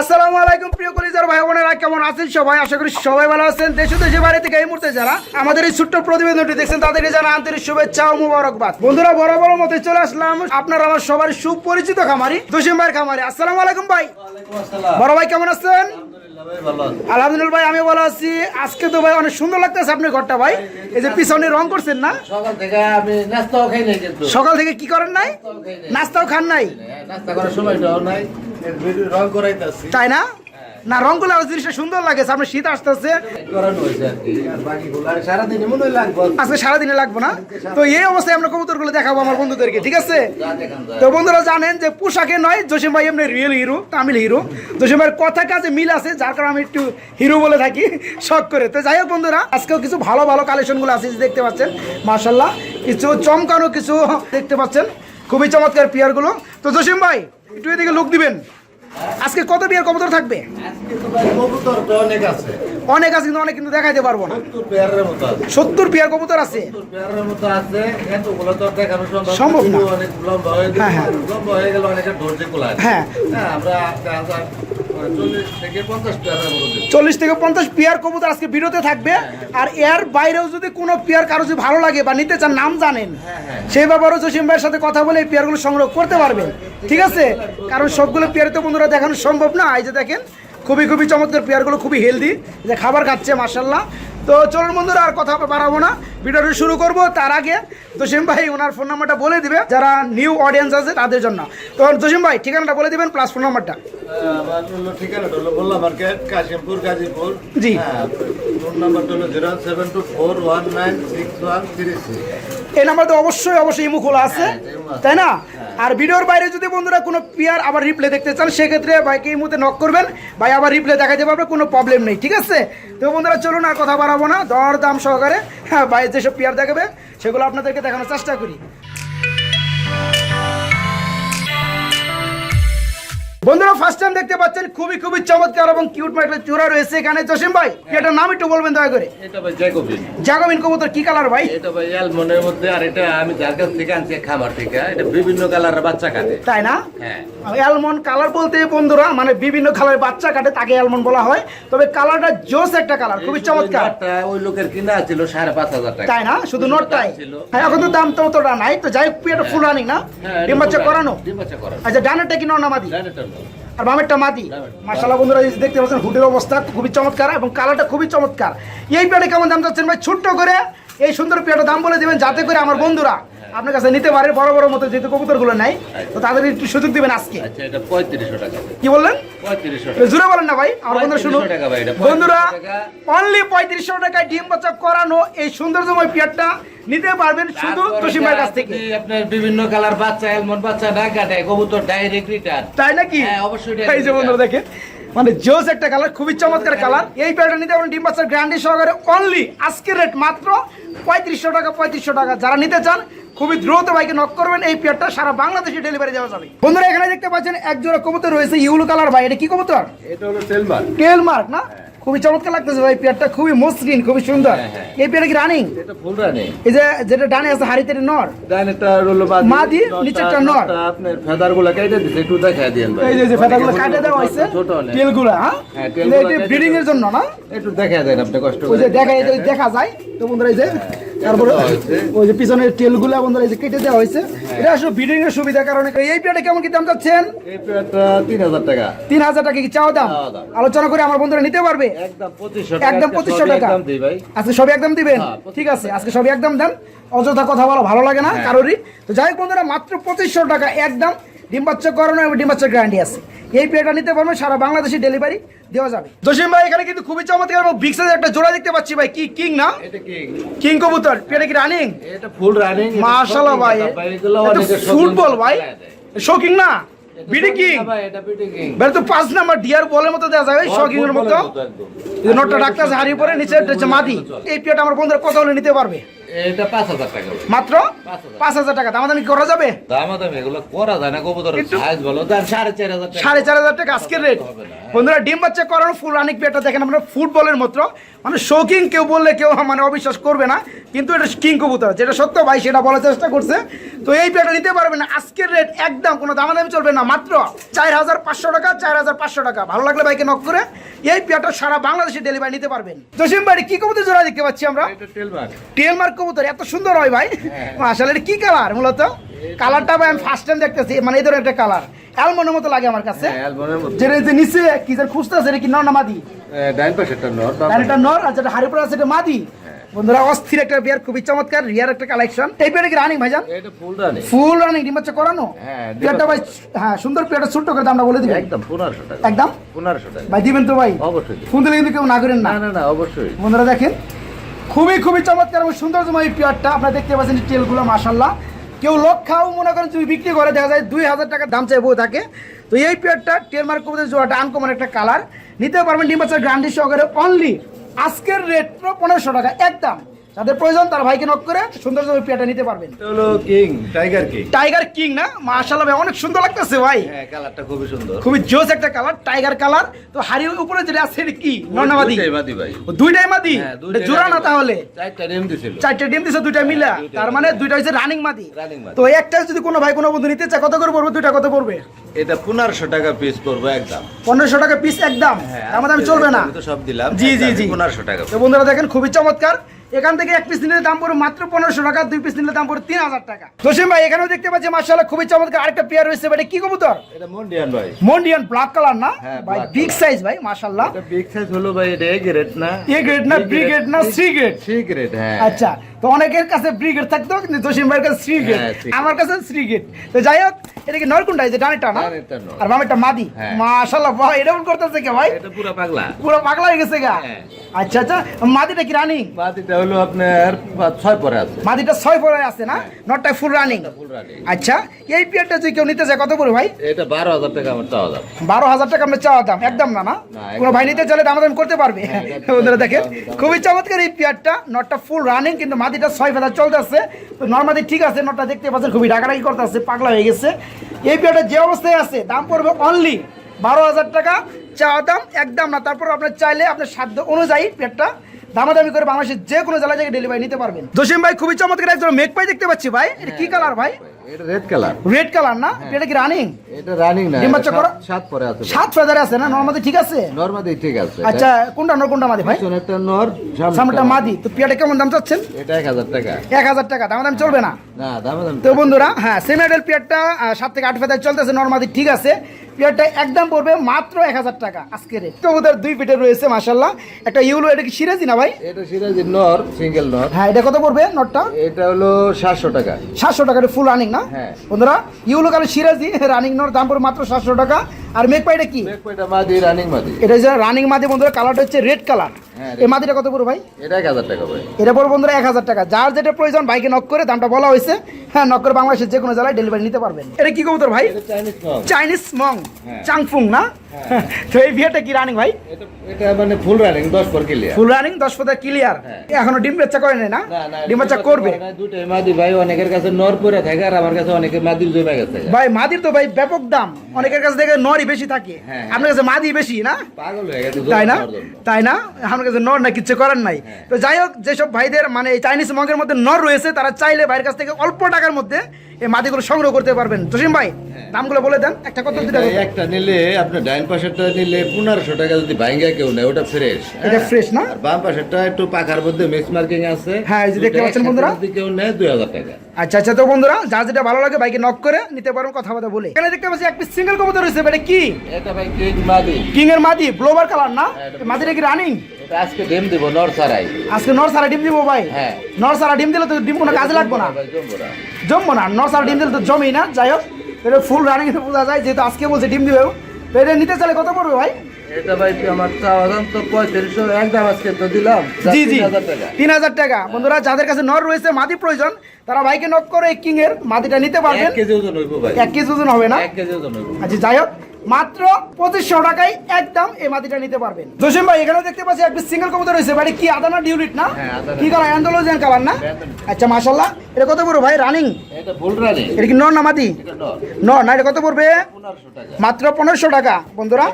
আসসালামু আলাইকুম প্রিয় কলিজার ভাই বোনেরা কেমন আছেন সবাই? আশা করি সবাই ভালো আছেন। দেশ দেশে দেশের বাইরে থেকে এই মুহূর্তে যারা আমাদের এই ছোট্ট প্রতিবেদনটি দেখছেন তাদেরকে জানা আন্তরিক শুভেচ্ছা ও মুবারকবাদ। বন্ধুরা বড় বড় মতে চলে আসলাম আপনার আমার সবার সুপরিচিত খামারি জসিম ভাইয়ের খামারি। আসসালামু আলাইকুম ভাই। বড় ভাই কেমন আছেন? আলহামদুলিল্লাহ ভাই আমি ভালো আছি। আজকে তো ভাই অনেক সুন্দর লাগতেছে আপনার ঘরটা ভাই। এই যে পিছনে রং করছেন না? সকাল থেকে আমি নাস্তাও খাই নাই কিন্তু। সকাল থেকে কি করেন নাই? নাস্তাও খান নাই? হ্যাঁ, নাস্তা করার সময়টাও নাই। রং করাইতাছি। তাই না? না রং করলে আরও জিনিসটা সুন্দর লাগে, সামনে শীত আসতেছে। আজকে সারাদিনে লাগবে না। তো এই অবস্থায় আমরা কবুতরগুলো দেখাবো আমার বন্ধুদেরকে, ঠিক আছে? তো বন্ধুরা জানেন যে পোশাকে নয়, জসিম ভাই এমনি real hero Tamil hero Jasim ভাইয়ের কথা কাজে মিল আছে, যার কারণে আমি একটু হিরো বলে থাকি, শখ করে। তো যাই হোক বন্ধুরা, আজকেও কিছু ভালো ভালো কালেকশনগুলো আছে দেখতে পাচ্ছেন। মার্শাল্লাহ কিছু চমকানো কিছু দেখতে পাচ্ছেন। খুবই চমৎকার পিয়ারগুলো তো জসিম ভাই, একটু এদিকে লোক দিবেন। আজকে কত বিয়ার কবুতর থাকবে? অনেক আছে। অনেক কিন্তু অনেক কিন্তু দেখাইতে পারব না। সত্তর পেয়ার কবুতর আছে? সম্ভব না। হ্যাঁ অনেক হ্যাঁ, হ্যাঁ। হয়ে হ্যাঁ। হ্যাঁ চল্লিশ থেকে পঞ্চাশ পেয়ার কবুতর আজকে বিরতে থাকবে। আর এর বাইরেও যদি কোনো পেয়ার কারও যদি ভালো লাগে বা নিতে চান নাম জানেন। হ্যাঁ, হ্যাঁ। সেই ব্যাপারেও জসিম ভাইয়ের সাথে কথা বলে এই পেয়ারগুলো সংগ্রহ করতে পারবেন। ঠিক আছে? কারণ সবগুলো পেয়ার তো বন্ধুরা দেখানো সম্ভব না। এই যে দেখেন খুবই খুবই চমৎকার পেয়ারগুলো খুবই হেলদি যে খাবার খাচ্ছে মার্শাল্লাহ তো চলুন বন্ধুরা আর কথা বাড়াবো না। ভিডিওটা শুরু করব তার আগে জসিম ভাই ওনার ফোন নাম্বারটা বলে দিবে যারা নিউ অডিয়েন্স আছে তাদের জন্য। তো জসিম ভাই ঠিকানাটা বলে দিবেন প্লাস ফোন নাম্বারটা ঠিকানাটা হলো মোল্লা মার্কেট কাশিমপুর গাজীপুর। জি। হ্যাঁ, ফোন নাম্বারটা হলো zero seven two four one nine six one three এই নাম্বারটা অবশ্যই অবশ্যই ইমু খোলা হ্যাঁ, আছে। তাই না? আর ভিডিওর বাইরে যদি বন্ধুরা কোনো পিয়ার আবার রিপ্লে দেখতে চান, সেক্ষেত্রে ভাইকে এই মুহূর্তে নক করবেন। ভাই আবার রিপ্লে দেখা দেখাতে পারবে কোনো প্রবলেম নেই, ঠিক আছে? তো বন্ধুরা, চলুন আর কথা বাড়াবো না দর দাম সহকারে। হ্যাঁ ভাই যেসব পিয়ার দেখাবে, সেগুলো আপনাদেরকে দেখানোর চেষ্টা করি। বন্ধুরা ফার্স্ট টাইম দেখতে পাচ্ছেন খুবই খুবই চমৎকার এবং কিউট একটা চূড়া রয়েছে এখানে। জসিম ভাই এটার নাম একটু বলবেন দয়া করে। এটা ভাই জ্যাকোবিন। জাগমিন কবুতর কি কালার ভাই? এটা ভাই অ্যালমন্ডের মধ্যে আর এটা আমি যার কাছ থেকে আনছি খাবার থেকে। এটা বিভিন্ন কালারের বাচ্চা কাটে। তাই না? হ্যাঁ। অ্যালমন্ড কালার বলতে বন্ধুরা মানে বিভিন্ন কালারের বাচ্চা কাটে তাকে অ্যালমন্ড বলা হয়। তবে কালারটা জোস একটা কালার খুবই চমৎকার। ওই লোকের কিনা ছিল সাড়ে পাঁচ হাজার টাকা। তাই না? শুধু নোটটাই। হ্যাঁ এখন তো দাম তো অতটা নাই তো যাই হোক এটা ফুল রানিং না? হ্যাঁ, ডিম বাচ্চা করানো? ডিম বাচ্চা করানো। আচ্ছা ডানেরটা কি নর না মাদি ডানেরটা। আর বামেরটা মাদি। মাসাল্লাহ বন্ধুরা যদি দেখতে পাচ্ছেন হুডের অবস্থা খুবই চমৎকার এবং কালারটা খুবই চমৎকার। এই পেয়ারে কেমন দাম চাচ্ছেন ভাই? ছোট্ট করে এই সুন্দর পেয়ারটা দাম বলে দেবেন যাতে করে আমার বন্ধুরা আপনার কাছে নিতে পারে বড় বড় মতো যেহেতু কবুতরগুলো নাই তো তাদের একটু সুযোগ দিবেন আজকে। আচ্ছা এটা পঁয়ত্রিশশো টাকা। কি বললেন? জোরে বলেন না ভাই আমার বন্ধুরা শুনুন। 3500 বন্ধুরা অনলি পঁয়ত্রিশশো টাকায় ডিম বাচ্চা করানো এই সৌন্দর্যময় পেয়ারটা নিতে পারবেন শুধু ভাইয়ের কাছ থেকে। আপনার বিভিন্ন কালার বাচ্চা এলমন বাচ্চা না কাটে কবুতর ডাইরেক্ট রিটার্ন তাই নাকি? হ্যাঁ, অবশ্যই এটা এই যে বন্ধুরা দেখেন মানে জোস একটা কালার খুবই চমৎকার কালার। এই পেয়ারটা নিতে পারেন ডিম বাচ্চার গ্র্যান্ডি সহকারে অনলি আজকের রেট মাত্র পঁয়ত্রিশশো টাকা পঁয়ত্রিশশো টাকা। যারা নিতে চান খুবই দ্রুত বাইকে নক করবেন। এই পেয়ারটা সারা বাংলাদেশে ডেলিভারি দেওয়া যাবে। বন্ধুরা এখানে দেখতে পাচ্ছেন এক জোড়া কবুতর রয়েছে ইউলো কালার ভাই। এটা কি কবুতর? এটা হলো কেলমার্ক মার্ক না? খুবই চমৎকার লাগতেছে ভাই পেয়ারটা খুবই মসৃণ খুবই সুন্দর। হ্যাঁ, হ্যাঁ। এই পেয়ারটা কি রানিং এটা ফুল রানিং এই যে যেটা ডানে আছে হাড়িতে নর? ডানটা মা মাদি, নিচেরটা নর। আপনার ফেদারগুলা কেটে দিতে একটু দেখায় দেন ভাই। এই যে ফেদারগুলো কাটে দেওয়া হইছে তেলগুলো হ্যাঁ? হ্যাঁ, এটা ব্রিডিং এর জন্য না? একটু দেখায় দেন আপনি কষ্ট ওই যে দেখা এই যে দেখা যায়। তো বন্ধুরা এই যে তারপরে ওই যে পিছনের বন্ধুরা এই যে কেটে দেওয়া হয়েছে। এটা আসলে ব্রিডিং এর সুবিধা কারণে এই পেয়ারটা কেমন কি দাম চাচ্ছেন? এই তিন হাজার টাকা। তিন হাজার টাকা কি চাওয়া দাম? আলোচনা করে আমার বন্ধুরা নিতে পারবে? একদম পঁচিশশো একদম টাকা। একদম দিই ভাই। আজকে সবই একদম দিবেন? হ্যাঁ, ঠিক আছে আজকে সবই একদম দেন। অযথা কথা বলা ভালো লাগে হ্যাঁ। না কারোরই। তো যাই হোক বন্ধুরা মাত্র পঁচিশশো টাকা একদম ডিম বাচ্চা করানো এবং ডিম বাচ্চার গ্যারান্টি আছে। এই পেয়ারটা নিতে পারবেন সারা বাংলাদেশে ডেলিভারি দেওয়া যাবে। জসিম ভাই এখানে কিন্তু খুবই চমৎকার এবং বিগ সাইজের একটা জোড়া দেখতে পাচ্ছি ভাই। কি কিং না? এটা কিং। কিং কবুতর। পেয়ারটা কি রানিং এটা ফুল রানিং মাশাআল্লাহ ভাই। এটা ফুটবল ভাই। শোকিং না? BD king? ভাই এটা বিডি কিং। বের তো পাঁচ নাম্বার ডিয়ার বলের মতো দেওয়া যায় শোকিং এর মতো। একদম। এই যে নোটটা ডাক্তার হারিয়ে পরে নিচে হচ্ছে মাদি। এই পেয়ারটা আমার বন্ধুরা কত হলে নিতে পারবে? এটা পাঁচ হাজার টাকা মাত্র? পাঁচ হাজার। টাকা। দামাদামি করা যাবে? দাম দাম এগুলো করা যায় না কবুতরের সাইজ বলো। সাড়ে চার হাজার টাকা। সাড়ে চার হাজার টাকা আজকের রেট বন্ধুরা ডিম বাচ্চা করানো ফুল রানিক পেটা দেখেন আমরা ফুটবলের মতো। মানে শৌখিন কেউ বললে কেউ মানে অবিশ্বাস করবে না কিন্তু এটা কিং কবুতর যেটা সত্য ভাই সেটা বলার চেষ্টা করছে। তো এই পেটা নিতে পারবেন না আজকের রেট একদম কোনো দামাদামি চলবে না মাত্র চার হাজার পাঁচশো টাকা চার হাজার পাঁচশো টাকা। ভালো লাগলে ভাইকে নক করে এই পেটা সারা বাংলাদেশে ডেলিভারি নিতে পারবেন। জসিম ভাই কি কবুতর জোড়া দেখতে পাচ্ছি আমরা? টেলমার্ক কবুতর এত সুন্দর হয় ভাই। হ্যাঁ। আসলে এটা কি কালার মূলত? কালারটা ভাই আমি ফার্স্ট টাইম দেখতেছি মানে এই ধরনের একটা কালার অ্যালমনের মতো লাগে আমার কাছে। হ্যাঁ অ্যালবামের যেটা যে নিচে কি যে খুঁজতেছে এটা কি নর না মাদি? ডাইন পাশে একটা নর এটা নর আর যেটা হারিপুর আছে এটা মাদি। বন্ধুরা অস্থির একটা বিয়ার খুবই চমৎকার রিয়ার একটা কালেকশন এই পেয়ারে কি রানিং ভাইজান? এটা ফুল রানি ফুল রানিং ডিম বাচ্চা করানো? হ্যাঁ, ডিম ভাই হ্যাঁ সুন্দর পেয়ারটা ছোট্ট করে দামটা বলে দিবেন। একদম পনেরোশো টাকা। একদম? পনেরোশো টাকা। ভাই দিবেন তো ভাই। অবশ্যই। ফোন দিলে কিন্তু কেউ না করেন না। না না অবশ্যই। বন্ধুরা দেখেন খুবই খুবই চমৎকার এবং সুন্দরতম এই পেয়ারটা আপনারা দেখতে পাচ্ছেন টেলগুলো মাসাল্লাহ কেউ লক্ষাও মনে করেন তুমি বিক্রি করে, দেখা যায় দুই হাজার টাকার দাম চাই বউ থাকে তো এই পেয়ারটা টেলমার্ক কবুতর জোড়াটা আনকমন একটা কালার নিতে পারবেন ডিম্বাচার গ্রান্ডি সহকারে অনলি আজকের রেট পনেরোশো টাকা, একদম। যাদের প্রয়োজন তার ভাইকে নক করে সুন্দর এই পেয়ারটা নিতে পারবেন। হলো king tiger king tiger king না? মাশাল্লাহ ভাই অনেক সুন্দর লাগতেছে ভাই। হ্যাঁ কালারটা খুবই সুন্দর। খুবই জোস একটা কালার টাইগার কালার তো হাড়ির উপরে যেটা আছে এটা কি? নর্নাবাদি দুইটাই বাদি ভাই। দুইটাই মাদি? হ্যাঁ, এটা জোড়া না তাহলে? চারটা ডিম দিছিল। চারটে ডিম দিছে দুইটা মিলা। তার মানে দুইটা হচ্ছে রানিং মাদি। Running মাদি। তো একটা যদি কোনো ভাই কোনো বন্ধু নিতে চায় কত করে পড়বে? দুইটা কত পড়বে? এটা পনেরোশো টাকা পিস পড়বে একদম। পনেরোশো টাকা পিস একদম? আমার দাম চলবে না। আমি তো সব দিলাম। জি জি জি। পনেরোশো টাকা তো বন্ধুরা দেখেন খুবই চমৎকার। এখান থেকে এক পিস নিলে দাম পড়ে মাত্র পনেরোশো টাকা দুই পিস নিলে দাম পড়ে তিন হাজার টাকা। জসিম ভাই এখানেও দেখতে পাচ্ছি মার্শাল্লাহ খুবই চমৎকার আরেকটা পেয়ার রয়েছে ভাই এটা কি কবুতর? এটা মন্ডিয়ান ভাই। মন্ডিয়ান ব্ল্যাক কালার না? হ্যাঁ, ভাই বিগ সাইজ ভাই মার্শাল্লাহ বিগ সাইজ হলো ভাই এটা এ গ্রেড না। এ গ্রেড না বি গ্রেড না সি গ্রেড সি গ্রেড হ্যাঁ। আচ্ছা তো অনেকের কাছে ব্রিগেড থাকতো কিন্তু জসিম ভাইয়ের কাছে শ্রী গেট হ্যাঁ, আমার কাছে শ্রী গেট তো যাই হোক এটা কি নরকুন্ডা এই যে ডানেরটা না? আর বামেরটা মাদি। হ্যাঁ। মাশাআল্লাহ বাহ এটা কোন করতেছে কে ভাই? এটা পুরো পাগলা। পুরো পাগলা হয়ে গেছে গা। হ্যাঁ। আচ্ছা আচ্ছা মাদিটা কি রানিং বাদিটা হলো আপনার পরে আছে। মাদিটা ছয় পরে আছে না। নটটা ফুল রানিং আচ্ছা এই পিয়ারটা যদি কেউ নিতে চায় কত পড়বে ভাই? এটা বারো হাজার টাকা আমার চাওয়া দাম। বারো হাজার টাকা আমরা চাওয়া দাম একদম না না? কোনো ভাই নিতে চাইলে দাম দাম করতে পারবে। হ্যাঁ, দেখেন। খুবই চমৎকার এই পেয়ারটা নটটা ফুল রানিং কিন্তু মাদিটা ছয় ফেদার চলতেছে। তো নর্মাদি ঠিক আছে, নটটা দেখতে পাচ্ছেন খুবই ডাকাডাকি করতেছে, পাগলা হয়ে গেছে। এই পেয়ারটা যে অবস্থায় আছে, দাম পড়বে অনলি বারো হাজার টাকা, চা দাম একদম না। তারপর আপনার চাইলে আপনার সাধ্য অনুযায়ী পেয়ারটা দামাদামি করে বাংলাদেশের যে কোনো জেলা থেকে ডেলিভারি নিতে পারবেন। জসিম ভাই খুবই চমৎকার একজন মেঘ পাই দেখতে পাচ্ছি ভাই। এটা কি কালার ভাই? এটা রেড কালার রেড কালার না? এটা কি রানিং এটা রানিং না ডিম বাচ্চা করা? সাত- পরে আছে। সাত ফেদারে আছে না? নর্মালি ঠিক আছে? নর্মাদি ঠিক আছে। আচ্ছা কোনটা নর কোনটা মাদি ভাই? একটা নর সামনেটা মাদি। তো পিয়াটা কেমন দাম চাচ্ছেন? এটা এক হাজার টাকা। এক হাজার টাকা। দাম দাম চলবে না? না দামে দাম তো বন্ধুরা হ্যাঁ সেমিডেল পিয়ারটা সাত থেকে আট ফেদার চলতেছে। নর্মাদি ঠিক আছে। পিয়ারটা একদম পড়বে মাত্র এক হাজার টাকা আজকের তো ওদের দুই প্লেটে রয়েছে মাসাল্লাহ একটা ইউলো এটা কি সিরাজি না ভাই? এটা সিরাজি নর সিঙ্গেল নর। হ্যাঁ এটা কত পড়বে নরটা? এটা হলো সাতশো টাকা। সাতশো টাকা ফুল রানিং না? হ্যাঁ। বন্ধুরা ইউলো কারণ সিরাজি রানিং নর দাম পড়বে মাত্র সাতশো টাকা। আর মেক পাইটা কি? এটা মাদি রানিং মাদি। এটা যে রানিং মাদি বন্ধুরা কালারটা হচ্ছে রেড কালার হ্যাঁ, এই মাদিটা কত পড়বে ভাই? এটা এক হাজার টাকা ভাই। এটা পর বন্ধুরা এক হাজার টাকা। যার যেটা প্রয়োজন বাইকে নক করে দামটা বলা হয়েছে। হ্যাঁ নক করে বাংলাদেশের যে কোনো জেলায় ডেলিভারি নিতে পারবেন। এটা কি কবুতর ভাই? এটা চাইনিজ নর চাইনিজ মং হ্যাঁ। চাংফুং না? তো এই বিয়েটা কি রানিং ভাই? এটা মানে ফুল রানিং দশ পর ক্লিয়ার ফুল রানিং দশ পদা ক্লিয়ার হ্যাঁ। এখনও ডিম বাচ্চা করে নাই না? ডিম বাচ্চা করবে? দুটাই মাদি ভাই অনেকের কাছে নর পরে থাকে আর আমার কাছে অনেকের মাদির জমে গেছে। ভাই মাদির তো ভাই ব্যাপক দাম। অনেকের কাছে দেখে নরই বেশি থাকে হ্যাঁ। আপনার কাছে মাদি বেশি না হয়ে তাই না। তাই না আমার কাছে নর না কিচ্ছু করার নাই হ্যাঁ। তো যাই হোক যেসব ভাইদের মানে চাইনিজ মগের মধ্যে নর রয়েছে তারা চাইলে ভাইয়ের কাছ থেকে অল্প টাকার মধ্যে এই মাদিগুলো সংগ্রহ করতে পারবেন। জসিম ভাই দামগুলো বলে দেন। একটা কত দুটা হ্যাঁ। একটা নিলে আপনার ডাইন পাশেরটা নিলে পনেরোশো টাকা যদি ভাঙ্গা কেউ নেয় ওটা ফ্রেশ এটা fresh না? আর বাম পাশেরটা একটু পাখার মধ্যে মিক্স মার্কিং আছে। হ্যাঁ, এই যে দেখতে পাচ্ছেন বন্ধুরা? যদি কেউ নেয় দুই হাজার টাকা। আচ্ছা আচ্ছা তো বন্ধুরা যা যেটা ভালো লাগে বাইকে নক করে নিতে পারবেন কথা কথা বলে। এখানে দেখতে পাচ্ছি এক পিস সিঙ্গেল কবুতর রয়েছে এটা কি? এটা ভাই কিং মাদি কিং এর মাদি ব্লোবার কালার না? হ্যাঁ, মাদিটা কি রানিং আজকে ডিম দিব নর আজকে নর সারা ডিম দিব ভাই? হ্যাঁ। নর সারা ডিম দিলে তো ডিম কোনো কাজে লাগবে না। জমবো না। জমবো না। নর সারা ডিম দিলে তো জমেই না। যাই হোক এটা ফুল রানিং বোঝা যায় যেহেতু আজকে বলছে ডিম দিবে তো এটা নিতে চাইলে কত পড়বে ভাই? এটা ভাই আমার চাওয়া দাম তো পঁয়ত্রিশশো একদম আজকে তো দিলাম। জি জি। তিন হাজার টাকা। বন্ধুরা যাদের কাছে নর রয়েছে মাদি প্রয়োজন তারা বাইকে নক করে কিং এর মাদিটা নিতে পারবেন। এক কেজি ওজন হইব ভাই। এক কেজি ওজন হবে না? এক কেজি ওজন হইব। আচ্ছা যাই হোক মাত্র পঁচিশশো টাকায় একদম এই মাটিটা নিতে পারবেন। জসিম ভাই এখানে দেখতে পাচ্ছি একটি সিঙ্গেল কবুতর রয়েছে। বাড়ি কি আদানা ডিউলিট না? হ্যাঁ, কি কালার অ্যান্ডোলজিয়ান কালার না? আচ্ছা মাশাল্লাহ এটা কত পড়বে ভাই? রানিং এটা কি নর না মাদি এটা নর। নর না এটা কত পড়বে? মাত্র পনেরোশো টাকা বন্ধুরা।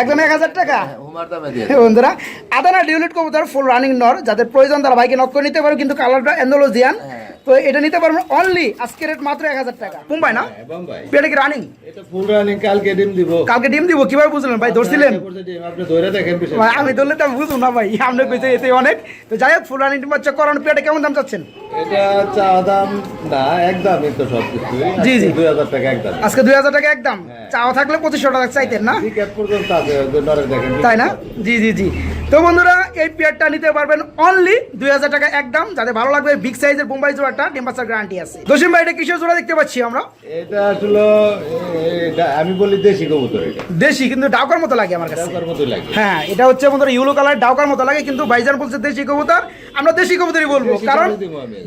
একদম এক হাজার টাকা হ্যাঁ, হুমার দামে দিয়ে হ্যাঁ, বন্ধুরা আদানা ডিউলিট কবুতর ফুল রানিং নর। যাদের প্রয়োজন তারা ভাইকে নক করে নিতে পারো কিন্তু কালারটা অ্যান্ডোলজিয়ান হ্যাঁ। তো এটা নিতে পারবেন অনলি আজকে রেট মাত্র এক হাজার টাকা। মুম্বাই না? হ্যাঁ, বোম্বাই। কি রানিং এটা ফুল রানিং কালকে ডিম দিব। কালকে ডিম দিব কীভাবে বুঝলেন ভাই? ধরছিলেন। আপনি ধরে দেখেন ভাই, আমি ধরলে তো বুঝুন না ভাই আপনি কইছে এতে অনেক। তো যাই হোক ফুল রানিং বাচ্চা করানো পেটে কেমন দাম চাচ্ছেন? এটা চা দাম না একদমই তো সব কিছুই জি, জি। দুই হাজার টাকা একদম আজকে দুই হাজার টাকা একদম হ্যাঁ। চাওয়া থাকলে পঁচিশশো টাকা চাইতেন না? পর্যন্ত আছে দেখেন তাই না? জি জি জি। তো বন্ধুরা এই পেয়ারটা নিতে পারবেন অনলি দুই হাজার টাকা একদম যাতে ভালো লাগবে বিগ সাইজের বোম্বাই জোড়াটা টেম্পারেচার গ্যারান্টি আছে। দশম ভাই এটা কিসের জোড়া দেখতে পাচ্ছি আমরা? এটা আসলে আমি বলি দেশি কবুতর এটা। দেশি কিন্তু ডাউকার মতো লাগে আমার কাছে। ডাকার মতোই লাগে। হ্যাঁ এটা হচ্ছে বন্ধুরা ইউলো কালার ডাউকার মতো লাগে কিন্তু ভাইজান বলছে দেশি কবুতর। আমরা দেশি কবুতরই বলব কারণ।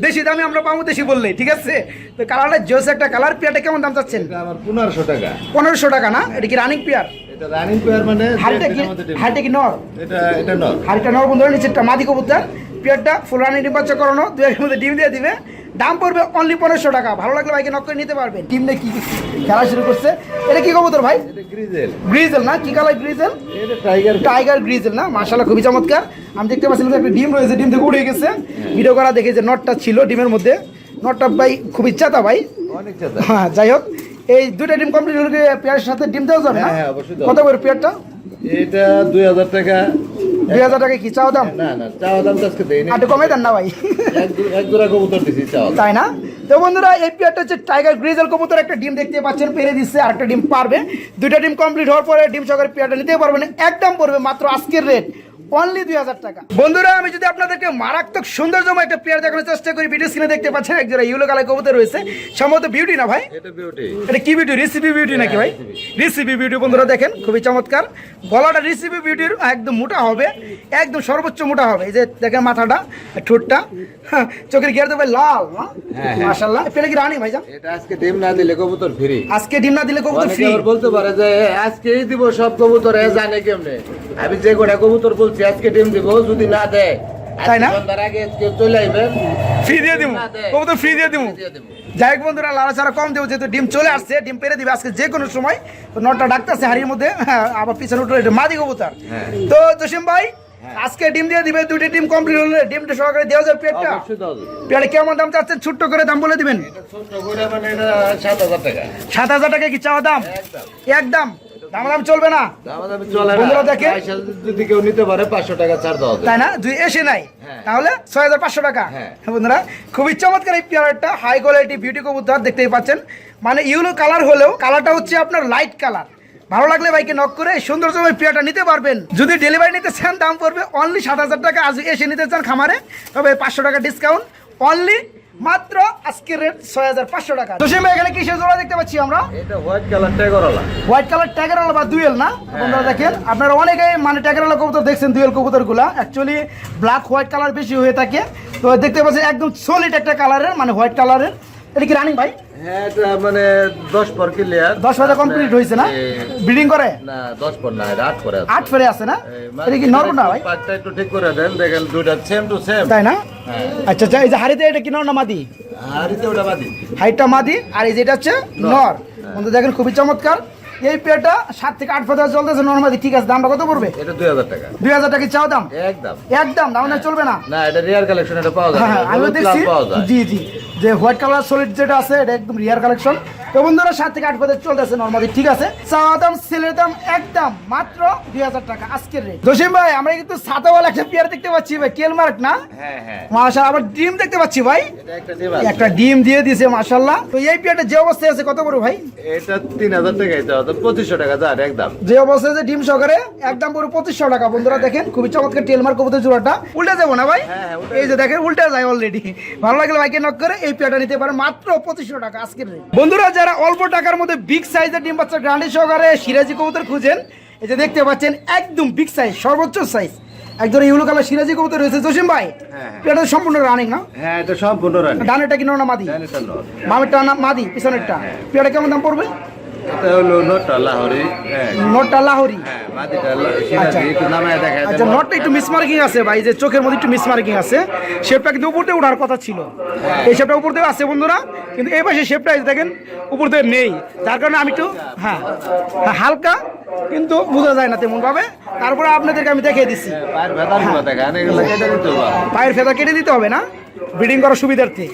দেশি দামে আমরা পাবো দেশি বললেই ঠিক আছে? তো কালারটা জোস একটা কালার পেয়ারটা কেমন দাম চাচ্ছেন? এটা আমার পনেরোশো টাকা। পনেরোশো টাকা না? এটা কি রানিং পেয়ার? এটা রানিং পেয়ার মানে হাড়িটা কি দেড় দিনের মধ্যে ডিম। হাড়িটা কি নর? এটা এটা নর। হাড়িটা নর বন্ধুরা নিচেরটা মাদি কবুতর। পেয়ারটা ফুল রানিং ডিম বাচ্চা করানো দু একের মধ্যে ডিম দিয়ে দিবে। দাম পড়বে অনলি পনেরোশো টাকা। ভালো লাগলে ভাইকে নক করে নিতে পারবেন। টিম কি খেলা শুরু করছে? এটা কি কবুতর ভাই? গ্রিজেল গ্রিজেল না? কি colour grizzle tiger tiger grizzle না? মাশাআল্লাহ খুবই চমৎকার। আমি দেখতে পাচ্ছিলাম যে একটা ডিম রয়েছে ডিম থেকে উঠে গেছে। ভিডিও করা দেখে যে নটটা ছিল ডিমের মধ্যে। নটটা ভাই খুব ইচ্ছাতা ভাই। অনেক হ্যাঁ যাই হোক। এই দুইটা ডিম কমপ্লিট হলে পেয়ারের সাথে ডিম দেওয়া যাবে না? হ্যাঁ, হ্যাঁ, কত করে পেয়ারটা এটা দুই হাজার টাকা। দুই হাজার টাকা কি? চাও দাম? না না চাওয়া দাম তো আজকে দেয়নি। আর কমে দেন না ভাই। এক জোড়া কবুতর দিছি চাওয়া তাই না? তো বন্ধুরা এই পেয়ারটা হচ্ছে টাইগার গ্রিজেল কবুতর একটা ডিম দেখতে পাচ্ছেন পেরে দিচ্ছে আর একটা ডিম পারবে। দুইটা ডিম কমপ্লিট হওয়ার পরে ডিম পেয়ারটা নিতে পারবেন। একদম পড়বে মাত্র আজকের রেট অনলি দুই হাজার টাকা। বন্ধুরা আমি যদি আপনাদেরকে মারাত্মক সৌন্দর্যময় একটা পেয়ার দেখানোর চেষ্টা করি ভিডিও স্ক্রিনে দেখতে পাচ্ছেন এক জোড়া ইউলো কালার কবুতর রয়েছে। সম্ভবত বিউটি না ভাই? এটা কি বিউটি রিসিপি বিউটি নাকি ভাই? রিসিপি বিউটি বন্ধুরা দেখেন খুবই চমৎকার। গলাটা রিসিপি বিউটির একদম মোটা হবে একদম সর্বোচ্চ মোটা হবে। এই যে দেখেন মাথাটা ঠোঁটটা হ্যাঁ, চোখের গিয়ার তো ভাই লাল হ্যাঁ, হ্যাঁ। মাশাল্লাহ পেলে কি রানি ভাইজান? এটা আজকে ডিম না দিলে কবুতর ফ্রি আজকে ডিম না দিলে কবুতর ফ্রি বলতে পারে যে আজকেই দিব সব কবুতর এ জানে কেমনে? আমি যে গোটা কবুতর বলছি আজকে ডিম দিব যদি না দেয় তাই না? ফ্রি দিয়ে দিব। কবুতর ফ্রি দিয়ে দিব যাই হোক বন্ধুরা লালা ছাড়া কম দেবো যেহেতু ডিম চলে আসছে ডিম পেরে দিবে আজকে যে কোনো সময়। তো নটটা ডাকতেছে হাড়ির মধ্যে হ্যাঁ, আবার পিছনে উঠে এটা মাদি কবুতর। হ্যাঁ। তো জসিম ভাই আজকে ডিম দিয়ে দিবে দুইটা ডিম কমপ্লিট হলে ডিমটা সহকারে দেওয়া যাবে পেটটা। পেটে কেমন দাম চাচ্ছেন? ছোট্ট করে দাম বলে দিবেন। মানে সাত হাজার টাকা। সাত হাজার টাকা কি চাওয়া দাম? একদম। একদম দাম দাম চলবে না। দামাদামি চলে বন্ধুরা দেখেন। যদি কেউ নিতে পারে পাঁচশো টাকা ছাড় দেওয়া তাই না? দুই এসে নাই হ্যাঁ। তাহলে ছয় হাজার পাঁচশো টাকা। হ্যাঁ। বন্ধুরা খুবই চমৎকার এই পেয়ারটা হাই কোয়ালিটি বিউটি কবুতর দেখতেই পাচ্ছেন। মানে ইউলো কালার হলেও কালারটা হচ্ছে আপনার লাইট কালার ভালো লাগলে বাইকে নক করে এই সৌন্দর্যময় পেয়ারটা নিতে পারবেন। যদি ডেলিভারি নিতে চান দাম পড়বে অনলি সাত হাজার টাকা। আজ এসে নিতে চান খামারে তবে পাঁচশো টাকা ডিসকাউন্ট অনলি মাত্র আজকের রেট ছয় হাজার পাঁচশো টাকা। তো সেম এখানে কিসের জোড়া দেখতে পাচ্ছি আমরা? এটা হোয়াইট কালার ট্যাগরওয়ালা হোয়াইট কালার ট্যাগের আলা বা দুয়েল না? আপনারা দেখেন আপনারা অনেকে মানে ট্যাগের আলা কবুতর দেখছেন দুয়েল কবুতরগুলা অ্যাকচুয়ালি ব্ল্যাক হোয়াইট কালার বেশি হয়ে থাকে। তো দেখতে পাচ্ছেন একদম সলিড একটা কালারের মানে হোয়াইট কালারের এটা কি রানিং ভাই? হ্যাঁ এটা মানে দশ পর ক্লিয়ার দশ হাজার কমপ্লিট হয়েছে না? করে? না দশ পর না এটা আট করে আছে। আট ফেরে আছে না? এটা কি নর্মাল না ভাই? পাটটা একটু ঠিক করে দেন দেখেন দুইটা সেম টু সেম তাই না? হ্যাঁ। আচ্ছা আচ্ছা এই যে হাড়িতে এটা কি নর না মাদি? হাড়িতে ওটা বাদি হাইটটা মাদি আর এই যেটা হচ্ছে নর। বন্ধু দেখেন খুবই চমৎকার। এই পেয়ারটা সাত থেকে আট ফেদার চলতেছে নর মাদি ঠিক আছে দামটা কত পড়বে? এটা দুই হাজার টাকা। দুই হাজার টাকা চাও দাম? একদম। একদম দাম না চলবে না। না এটা রিয়ার কালেকশন এটা পাওয়া যায়। হ্যাঁ। আমিও দেখছি জি জি। যে হোয়াইট কালার সলিড যেটা আছে এটা একদম রিয়ার কালেকশন তো বন্ধুরা সাত থেকে আট পদে চলতেছে নর্মালি ঠিক আছে? চাওয়া দাম সেলের দাম একদম মাত্র দুই হাজার টাকা আজকের রেট জসিম ভাই আমরা কিন্তু সাতাওয়ালা একটা পেয়ার দেখতে পাচ্ছি ভাই কেল মার্ক না? হ্যাঁ হ্যাঁ। আবার ডিম দেখতে পাচ্ছি ভাই। একটা ডিম দিয়ে দিয়েছে মাশাল্লাহ তো এই পেয়ারটা যে অবস্থায় আছে কত বড় ভাই? এটা তিন হাজার টাকা এটা পঁচিশশো টাকা যার একদম যে অবস্থায় যে ডিম সহকারে একদম পুরো পঁচিশশো টাকা। বন্ধুরা দেখেন খুবই চমৎকার কবুতর জোড়াটা উল্টে যাব না ভাই? হ্যাঁ, হ্যাঁ, এই যে দেখেন উল্টে যায় অলরেডি ভালো লাগলে ভাইকে নক করে এই পেয়ারটা নিতে পারে মাত্র পঁচিশশো টাকা আজকের। বন্ধুরা যারা অল্প টাকার মধ্যে বিগ সাইজের ডিম বাচ্চা গ্রান্ডি সহকারে সিরাজি কবুতর খুঁজেন। এই যে দেখতে পাচ্ছেন একদম বিগ সাইজ সর্বোচ্চ সাইজ একদম ইউলো কালার সিরাজি কবুতর রয়েছে। জসিম ভাই এটা সম্পূর্ণ রানিং না? হ্যাঁ এটা সম্পূর্ণ রানিং ডানেরটা কি না মাদি? নর। মামেরটা না মাদি পিছনেরটা। পেয়ারা কেমন দাম পড়বে? এটা হলো নোটটা লাহোরি হ্যাঁ। নটটা লাহোরি? হ্যাঁ আচ্ছা। নটটা একটু মিসমার্কিং আছে ভাই যে চোখের মধ্যে একটু মিসমার্কিং আছে। শেপটা কিন্তু উপর দিয়ে ওঠার কথা ছিল। এই শেপটা উপর দিয়ে আছে বন্ধুরা কিন্তু এই পাশে শেপটা দেখেন উপর দিয়ে নেই। যার কারণে আমি একটু হ্যাঁ হ্যাঁ, হালকা কিন্তু বোঝা যায় না তেমন ভাবে তারপরে আপনাদেরকে আমি দেখিয়ে দিচ্ছি। পায়ের ফেদা কেটে দিতে হবে না। ব্রিডিং করার সুবিধার্থে।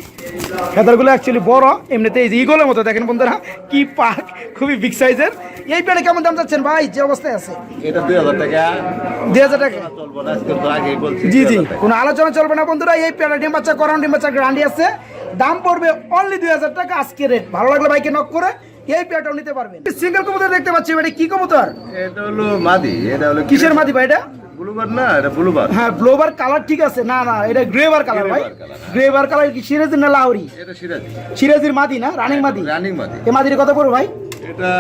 ফেদারগুলো অ্যাকচুয়ালি বড় এমনিতে এই যে ইগলের মতো দেখেন বন্ধুরা কি পাক খুবই বিগ সাইজের এই পেয়ারে কেমন দাম চাচ্ছেন ভাই? যে অবস্থায় আছে। এটা দুই হাজার টাকা। দুই হাজার টাকা? জি জি কোনো আলোচনা চলবে না বন্ধুরা এই পেয়ারা ডিম বাচ্চা করানো ডিম বাচ্চা গ্রান্ডি আছে। দাম পড়বে অনলি দুই হাজার টাকা আজকে রেট ভালো লাগলে ভাইকে নক করে এই পেয়ারটাও নিতে পারবেন। সিঙ্গেল কবুতর দেখতে পাচ্ছি এটা কি কবুতর? এটা হলো মাদি এটা হলো কিসের মাদি ভাই এটা? ব্লুবার না? এটা ব্লুবার। হ্যাঁ ব্লুবার কালার ঠিক আছে। না না এটা গ্রেভার কালার ভাই। গ্রেভার কালার কি সিরাজি না লাহোরি? এটা সিরাজি সিরাজির মাদি না? রানিং মাদি? রানিং মাদি। এই মাদির কত পড়বে ভাই? এটা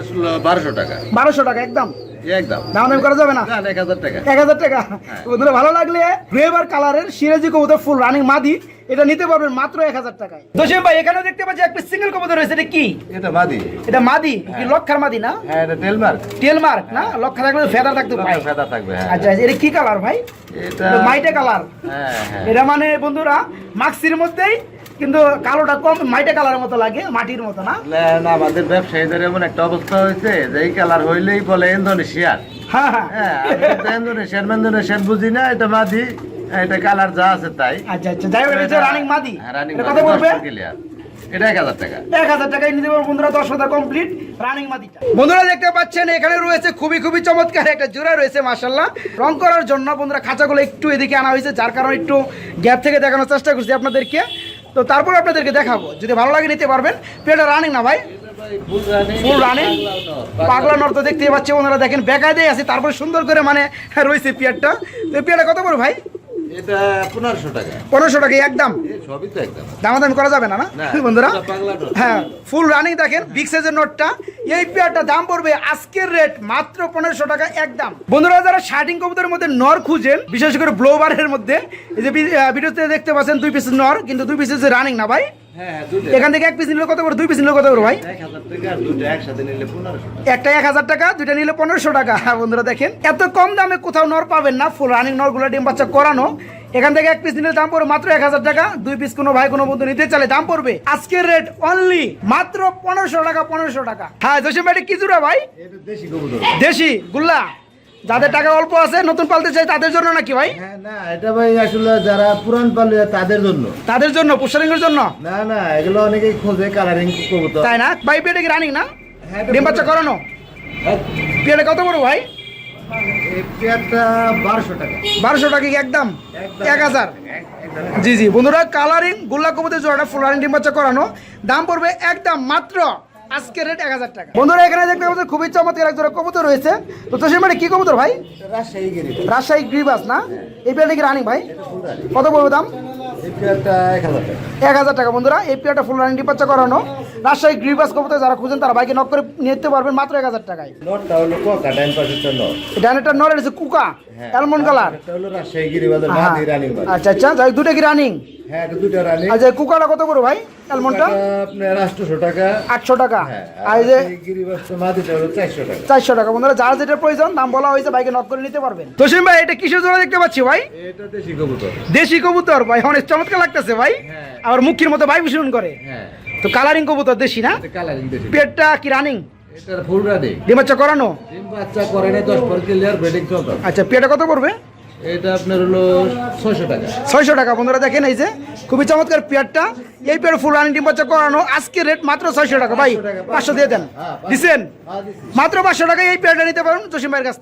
আসলে বারোশো টাকা। বারোশো টাকা একদম। একদম। দাম দাম করা যাবে না? না এক হাজার টাকা। এক হাজার টাকা। বন্ধুরা ভালো লাগলে গ্রেভার কালারের সিরাজি কবুতর ফুল রানিং মাদি এটা নিতে পারবেন মাত্র এক হাজার টাকায়। দোষিম ভাই এখানে দেখতে পাচ্ছি একটা সিঙ্গেল কবুতর রয়েছে এটা কি? এটা মাদি। এটা মাদি? কি লক্ষার মাদি না? হ্যাঁ এটা টেলমার টেল মার্ক না লক্ষা থাকলে ফেদার থাকতে পাই ফেদা থাকবে হ্যাঁ। আচ্ছা এটা কি কালার ভাই? এটা মাইটে কালার হ্যাঁ হ্যাঁ। এটা মানে বন্ধুরা মাক্সির মধ্যেই কিন্তু কালোটা কম মাইটে কালারের মতো লাগে মাটির মতো না? না, না, আমাদের ব্যবসায়ীদের এমন একটা অবস্থা হয়েছে যে এই কালার হইলেই বলে ইন্দোনেশিয়ার হ্যাঁ হ্যাঁ। হ্যাঁ আমি ইন্দোনেশিয়ার ইন্দোনেশিয়ার বুঝি না এটা মাদি এটা কালার যা আছে তাই। আচ্ছা আচ্ছা যাই হোক এটা রানিং মাদি। হ্যাঁ, মাদি, কত পড়বে 10 ক্লিয়ার। এটা এক হাজার টাকা। এক হাজার টাকায় নিতে পারব বন্ধুরা দশ হাজার কমপ্লিট রানিং মাদিটা। বন্ধুরা দেখতে পাচ্ছেন এখানে রয়েছে খুবই খুবই চমৎকার একটা জোড়া রয়েছে মাসাল্লাহ রং করার জন্য বন্ধুরা খাঁচাগুলো একটু এদিকে আনা হয়েছে যার কারণে একটু গ্যাপ থেকে দেখানোর চেষ্টা করছি আপনাদেরকে। তো তারপর আপনাদেরকে দেখাবো। যদি ভালো লাগে নিতে পারবেন। পেটা রানিং না ভাই। ফুল রানিং পাগলা নর তো দেখতেই পাচ্ছি ওনারা দেখেন বেকায় দিয়ে আছে, তারপরে সুন্দর করে মানে রয়েছে পিয়ারটা। তো পিয়ারটা কত বড় ভাই? এটা পনেরোশো টাকা। পনেরোশো টাকা একদম? সবই তো একদম। দামাদামি করা যাবে না না? বন্ধুরা। হ্যাঁ ফুল রানিং দেখেন বিগ সাইজের নোটটা এই পেয়ারটা দাম পড়বে আজকের রেট মাত্র পনেরোশো টাকা একদম। বন্ধুরা যারা শার্টিং কবুতরের মধ্যে নর খুঁজেন বিশেষ করে ব্লোবারের মধ্যে এই যে ভিডিওতে দেখতে পাচ্ছেন দুই পিস নর কিন্তু দুই পিসের রানিং না ভাই। এখান থেকে এক পিস নিলে কত করে? দুই পিস নিলে কত করে ভাই? একটা এক হাজার টাকা দুইটা নিলে পনেরোশো টাকা। হ্যাঁ, বন্ধুরা দেখেন এত কম দামে কোথাও নর পাবেন না ফুল রানিং নরগুলো ডিম বাচ্চা করানো। এখান থেকে এক পিস নিলে দাম পড়বে মাত্র এক হাজার টাকা। দুই পিস কোনো ভাই কোনো বন্ধু নিতে চাইলে দাম পড়বে। আজকের রেট অনলি মাত্র পনেরোশো টাকা পনেরোশো টাকা। হ্যাঁ জসিম ভাই কি জোড়া ভাই? দেশি গুল্লা। যাদের টাকা অল্প আছে নতুন পালতে চাই তাদের জন্য নাকি ভাই? হ্যাঁ না এটা ভাই আসলে যারা পুরান পালে তাদের জন্য। তাদের জন্য পুষারিংয়ের জন্য? না না এগুলো অনেকেই খোঁজে কালারিং কবুতর। তাই না? ভাই পেটে কি রানিং না? হ্যাঁ, ডিম বাচ্চা করানো? পেটে কত বড় ভাই? বারোশো টাকা। কি একদম। এক হাজার? জি জি বন্ধুরা কালারিং গোল্লা কবুতর জোড়াটা ফুল রানিং ডিম বাচ্চা করানো। দাম পড়বে একদম মাত্র আজকে রেট এক হাজার টাকা। বন্ধুরা এখানে দেখতে পাচ্ছেন খুবই চমৎকার এক জোড়া কবুতর রয়েছে। তো তো মানে কি কবুতর ভাই? রাজশাহী গিরি রাজশাহী গ্রিবাস না? এই পেয়ারটা কি রানিং ভাই? কত পড়বে দাম? এই পেয়ারটা এক হাজার টাকা। এক হাজার টাকা। বন্ধুরা এই পেয়ারটা ফুল রানিং ডিম করানো। রাজশাহী গ্রিবাস কবুতর যারা খুঁজেন তারা বাইকে নক করে নিতে পারবেন মাত্র এক হাজার টাকায়। নটটা হলো কোকা ডাইন পাশেরটা নট ডানেরটা নরের হচ্ছে কুকা অ্যালমন্ড কালার রানিং আচ্ছা আচ্ছা যাই দুটো কি রানিং হ্যাঁ দুটো রানিং আচ্ছা এই কত করে ভাই অ্যালমন্ডটা আপনার আটশোশো টাকা। আটশো টাকা। হ্যাঁ আর এই যে গিরিবাজটা মাদিটা হলো চারশো টাকা। চারশো টাকা। বন্ধুরা যার যেটা প্রয়োজন দাম বলা হয়েছে বাইকে নক করে নিতে পারবেন। তোসিম ভাই এটা কিসের জন্য দেখতে পাচ্ছি ভাই? এটা দেশি কবুতর। দেশি কবুতর ভাই অনেক চমৎকার লাগতেছে ভাই। হ্যাঁ। আবার মুখির মতো ভাই ভীষণ করে। হ্যাঁ। তো কালারিং কবুতর দেশি না? কালারিং দেশি। পেটটা কি রানিং এটার ফুল রানিং ডিম বাচ্চা করানো? ডিম বাচ্চা করে না দশ পর ক্লিয়ার ব্রিডিং চলতে। আচ্ছা পেটা কত পড়বে? এটা আপনার হলো ছয়শো টাকা। ছয়শো টাকা বন্ধুরা দেখেন এই যে খুবই চমৎকার পেয়ারটা এই পেয়ার ফুল রানি ডিম বাচ্চা করানো আজকে রেট মাত্র ছয়শো টাকা। ভাই পাঁচশো দিয়ে দেন। দিবেন হ্যাঁ। মাত্র পাঁচশো টাকা এই পেয়ারটা নিতে পারেন জসিম ভাইয়ের কাছ।